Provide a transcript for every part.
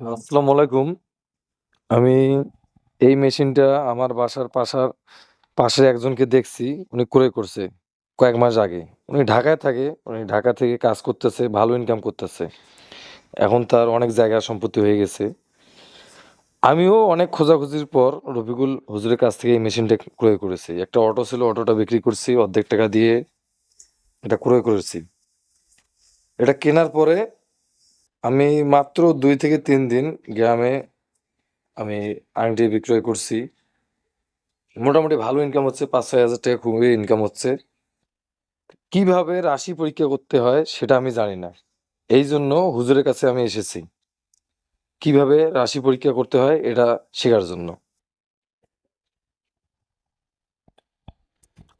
আসসালামু আলাইকুম। আমি এই মেশিনটা আমার বাসার পাশার পাশে একজনকে দেখছি, উনি ক্রয় করছে কয়েক মাস আগে। উনি ঢাকায় থাকে, উনি ঢাকা থেকে কাজ করতেছে, ভালো ইনকাম করতেছে। এখন তার অনেক জায়গা সম্পত্তি হয়ে গেছে। আমিও অনেক খোঁজাখুঁজির পর রফিকুল হুজুরের কাছ থেকে এই মেশিনটা ক্রয় করেছি। একটা অটো ছিল, অটোটা বিক্রি করছি অর্ধেক টাকা দিয়ে এটা ক্রয় করেছি। এটা কেনার পরে আমি মাত্র দুই থেকে তিন দিন গ্রামে আমি আংটি বিক্রয় করছি। মোটামুটি ভালো ইনকাম হচ্ছে ৫-৬ হাজার টাকা খুবই ইনকাম হচ্ছে। কীভাবে রাশি পরীক্ষা করতে হয় সেটা আমি জানি না। এই জন্য হুজুরের কাছে আমি এসেছি। কীভাবে রাশি পরীক্ষা করতে হয় এটা শেখার জন্য।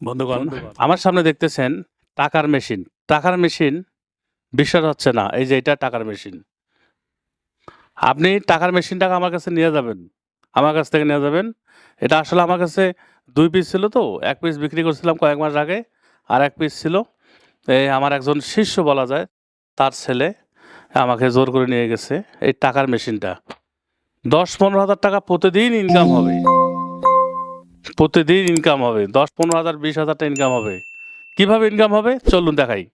বন্ধুগণ, আমার সামনে দেখতেছেন টাকার মেশিন টাকার মেশিন বিশ্বাস হচ্ছে না, এই যে এটা টাকার মেশিন আপনি টাকার মেশিনটাকে আমার কাছে নিয়ে যাবেন, আমার কাছ থেকে নিয়ে যাবেন। এটা আসলে আমার কাছে দুই পিস ছিল তো, এক পিস বিক্রি করছিলাম কয়েক মাস আগে, আর এক পিস ছিল, এই আমার একজন শিষ্য বলা যায়, তার ছেলে আমাকে জোর করে নিয়ে গেছে এই টাকার মেশিনটা দশ পনেরো হাজার টাকা প্রতিদিন ইনকাম হবে। প্রতিদিন ইনকাম হবে, দশ পনেরো হাজার, বিশ হাজারটা ইনকাম হবে। কীভাবে ইনকাম হবে? চলুন দেখাই।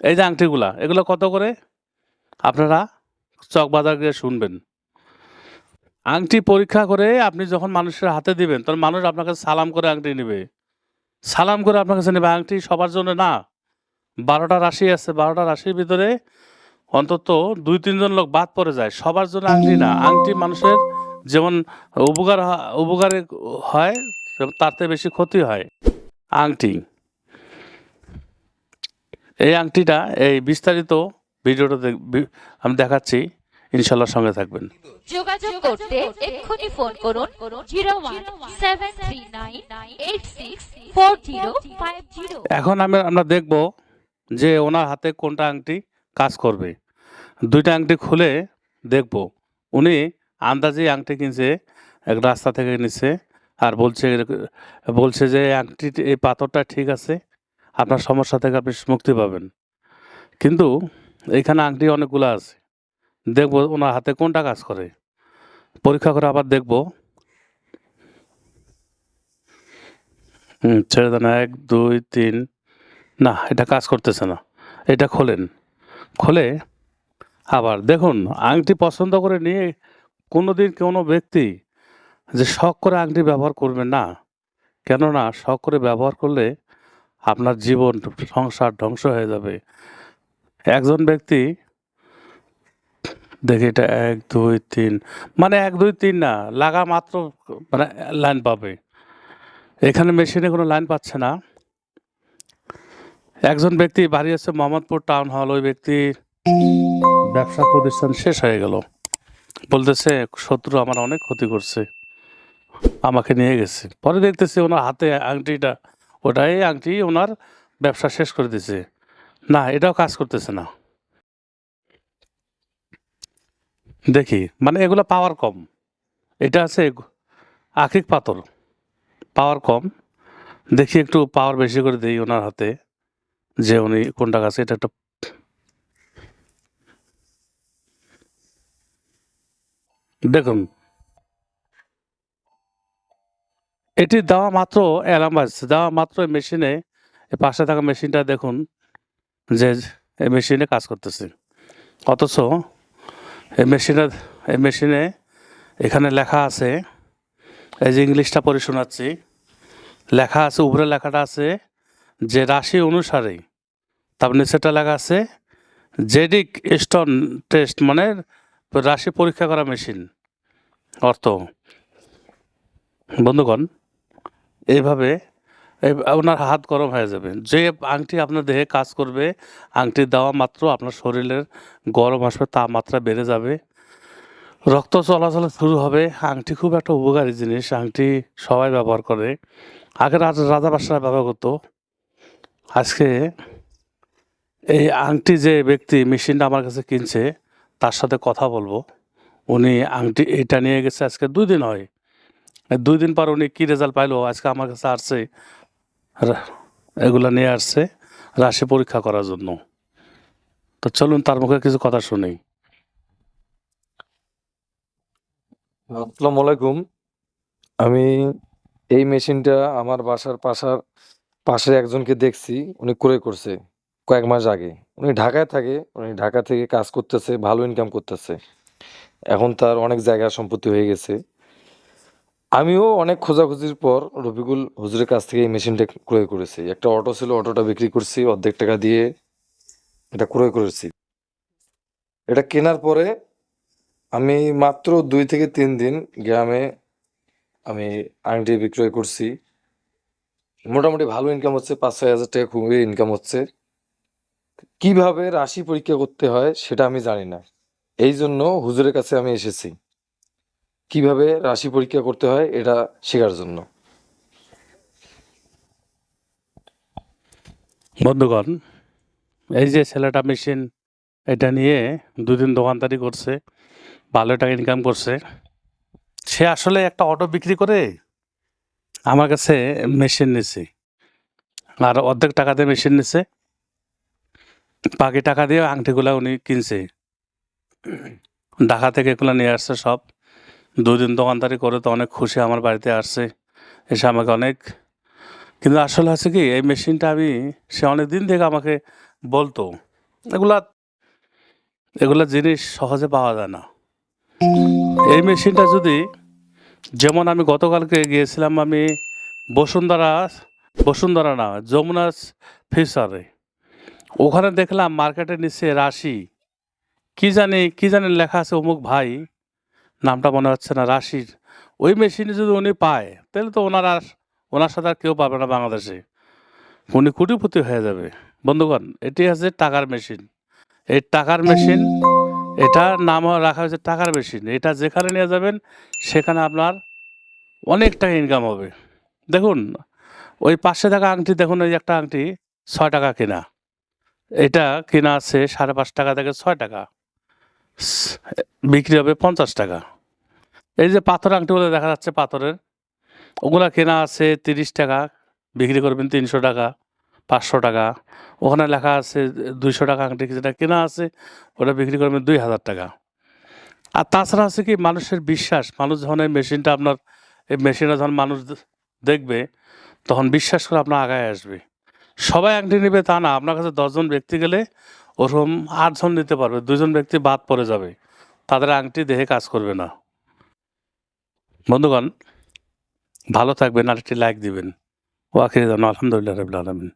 এই যে আংটিগুলা, এগুলো কত করে? আপনারা চক বাজার গিয়ে শুনবেন। আংটি পরীক্ষা করে আপনি যখন মানুষের হাতে দিবেন, তখন মানুষ আপনার কাছে সালাম করে আংটি নেবে। সালাম করে আপনার কাছে নেবে, আংটি সবার জন্য না। বারোটা রাশি আছে, বারোটা রাশির ভিতরে অন্তত দুই, তিনজন লোক বাদ পড়ে যায়। সবার জন্য আংটি না। আংটি মানুষের যেমন উপকার উপকারে হয়, তার থেকে বেশি ক্ষতি হয়। আংটি। এই আংটিটা এই বিস্তারিত ভিডিওটা আমি দেখাচ্ছি। ইনশাল্লাহ সঙ্গে থাকবেন। যোগাযোগ করতে এক্ষুনি ফোন করুন জিরো এখন আমি আমরা দেখব যে ওনার হাতে কোনটা আংটি কাজ করবে। দুইটা আংটি খুলে দেখব। উনি আন্দাজে আংটি কিনছে এক রাস্তা থেকে নিচ্ছে আর বলছে বলছে যে আংটি এই পাথরটা ঠিক আছে আপনার সমস্যা থেকে আপনি মুক্তি পাবেন। কিন্তু এইখানে আংটি অনেকগুলো আছে। দেখব ওনার হাতে কোনটা কাজ করে। পরীক্ষা করে আবার দেখব। ছেড়ে দেন এক, দুই, তিন। না, এটা কাজ করতেছে না। এটা খোলেন। খোলে আবার দেখুন, আংটি পছন্দ করে নিয়ে কোনো দিন কোনো ব্যক্তি যে শখ করে আংটি ব্যবহার করবে না। কেননা শখ করে ব্যবহার করলে আপনার জীবন সংসার ধ্বংস হয়ে যাবে। একজন ব্যক্তি, দেখি এটা এক, দুই, তিন মানে এক, দুই, তিন না, লাগা মাত্র মানে লাইন পাবে। এখানে মেশিনে কোনো লাইন পাচ্ছে না। একজন ব্যক্তি বাড়ি আছে মোহাম্মদপুর টাউন হল, ওই ব্যক্তি ব্যবসা প্রতিষ্ঠান শেষ হয়ে গেল। বলতেছে, শত্রু আমার অনেক ক্ষতি করছে, আমাকে নিয়ে গেছে। পরে দেখতেছি ওনার হাতে আংটিটা ওটাই আংটি ওনার ব্যবসা শেষ করে দিছে। না, এটাও কাজ করতেছে না। দেখি মানে এগুলো পাওয়ার কম। এটা আছে আখিক পাথর পাওয়ার কম। দেখি একটু পাওয়ার বেশি করে দিই ওনার হাতে, যে উনি কোনটা কাছে, এটা একটা দেখুন এটি দেওয়া মাত্র অ্যালার্ম বাজছে দেওয়া মাত্র মেশিনে পাশে থাকা মেশিনটা দেখুন, যে, এই মেশিনে কাজ করতেছে। অথচ এই মেশিনে এই মেশিনে এখানে লেখা আছে, এই যে ইংলিশটা পড়ে শোনাচ্ছি, লেখা আছে, উপরে লেখাটা আছে, যে রাশি অনুসারে তারপর নিচেটা লেখা আছে, জেডিক স্টোন টেস্ট মানে রাশি পরীক্ষা করা মেশিন, অর্থ। বন্ধুগণ এইভাবে এই- আপনার হাত গরম হয়ে যাবে। যে আংটি আপনার দেহে কাজ করবে, আংটি দেওয়া মাত্র আপনার শরীরের গরম আসবে, তাপমাত্রা বেড়ে যাবে। রক্ত চলাচল শুরু হবে। আংটি খুব একটা উপকারী জিনিস। আংটি সবাই ব্যবহার করে। আগে রাজা বাদশাহ ব্যবহার করতো। আজকে এই আংটি যে ব্যক্তি মেশিনটা আমার কাছে কিনছে, তার সাথে কথা বলব। উনি আংটি এটা নিয়ে গেছে, আজকে দুই দিন হয়। দুই দিন পর উনি কী রেজাল্ট পাইলো? আজকে আমার কাছে আসছে এগুলা নিয়ে আসছে, রাশি পরীক্ষা করার জন্য। তো চলুন, তার মুখে কিছু কথা শুনি। আসসালামু আলাইকুম। আমি এই মেশিনটা আমার বাসার পাশার পাশে একজনকে দেখছি, উনি ক্রয় করছে কয়েক মাস আগে। উনি ঢাকায় থাকে, উনি ঢাকা থেকে কাজ করতেছে, ভালো ইনকাম করতেছে। এখন তার অনেক জায়গা সম্পত্তি হয়ে গেছে। আমিও অনেক খোঁজাখুঁজির পর রফিকুল হুজুরের কাছ থেকে এই মেশিনটা ক্রয় করেছি। একটা অটো ছিল, অটোটা বিক্রি করছি, অর্ধেক টাকা দিয়ে এটা ক্রয় করেছি। এটা কেনার পরে আমি মাত্র দুই থেকে তিন দিন গ্রামে আমি আংটি বিক্রয় করছি। মোটামুটি ভালো ইনকাম হচ্ছে, পাঁচ ছয় হাজার টাকা খুবই ইনকাম হচ্ছে। কীভাবে রাশি পরীক্ষা করতে হয় সেটা আমি জানি না। এই জন্য হুজুরের কাছে আমি এসেছি। কীভাবে রাশি পরীক্ষা করতে হয় এটা শেখার জন্য। বন্ধুগণ, এই যে ছেলেটা মেশিন, এটা নিয়ে দুদিন দোকানদারি করছে, ভালো টাকা ইনকাম করছে। সে আসলে একটা অটো বিক্রি করে আমার কাছে মেশিন নিছে। আর অর্ধেক টাকা দিয়ে মেশিন নিছে। বাকি টাকা দিয়ে আংটিগুলা উনি কিনছে। ঢাকা থেকে এগুলো নিয়ে আসছে সব। দুদিন দোকানদারি করে তো অনেক খুশি আমার বাড়িতে আসছে, এসে আমাকে অনেক, কিন্তু আসলে আছে কি, এই মেশিনটা আমি, সে অনেক দিন থেকে আমাকে বলতো, এগুলা এগুলা জিনিস সহজে পাওয়া যায় না। এই মেশিনটা যদি, যেমন আমি গতকালকে গিয়েছিলাম আমি বসুন্ধরা বসুন্ধরা না যমুনা ফিসারে ওখানে দেখলাম মার্কেটের নিচে রাশি, কি জানি কি জানি লেখা আছে অমুক ভাই নামটা মনে হচ্ছে না, রাশির। ওই মেশিনে যদি উনি পায়, তাহলে তো ওনার আর, ওনার সাথে আর কেউ পাবে না বাংলাদেশে। উনি কোটিপতি হয়ে যাবে। বন্ধুগণ, এটি আছে টাকার মেশিন এই টাকার মেশিন এটা নাম রাখা হয়েছে টাকার মেশিন এটা যেখানে নিয়ে যাবেন, সেখানে আপনার অনেক টাকা ইনকাম হবে। দেখুন, ওই পাঁচশো টাকা আংটি, দেখুন ওই একটা আংটি, ছয় টাকা কেনা। এটা কেনা আছে সাড়ে পাঁচ টাকা থেকে ছয় টাকা। বিক্রি হবে পঞ্চাশ টাকা। এই যে পাথর আংটিগুলো দেখা যাচ্ছে পাথরের, ওগুলা কেনা আছে তিরিশ টাকা, বিক্রি করবেন তিনশো টাকা, পাঁচশো টাকা। ওখানে লেখা আছে দুইশো টাকা আংটি, যেটা কেনা আছে, ওটা বিক্রি করবেন দুই হাজার টাকা। আর তাছাড়া আছে কি, মানুষের বিশ্বাস, মানুষ যখন এই মেশিনটা আপনার, এই মেশিনটা যখন মানুষ দেখবে, তখন বিশ্বাস করে আপনার আগায় আসবে। সবাই আংটি নেবে তা না, আপনার কাছে দশজন ব্যক্তি গেলে ওরকম আটজন নিতে পারবে দুজন ব্যক্তি বাদ পড়ে যাবে। তাদের আংটি দেহে কাজ করবে না। বন্ধুগণ ভালো থাকবেন আর একটি লাইক দিবেন। ওয়াকির আলহামদুলিল্লাহ রবিল আলমিন।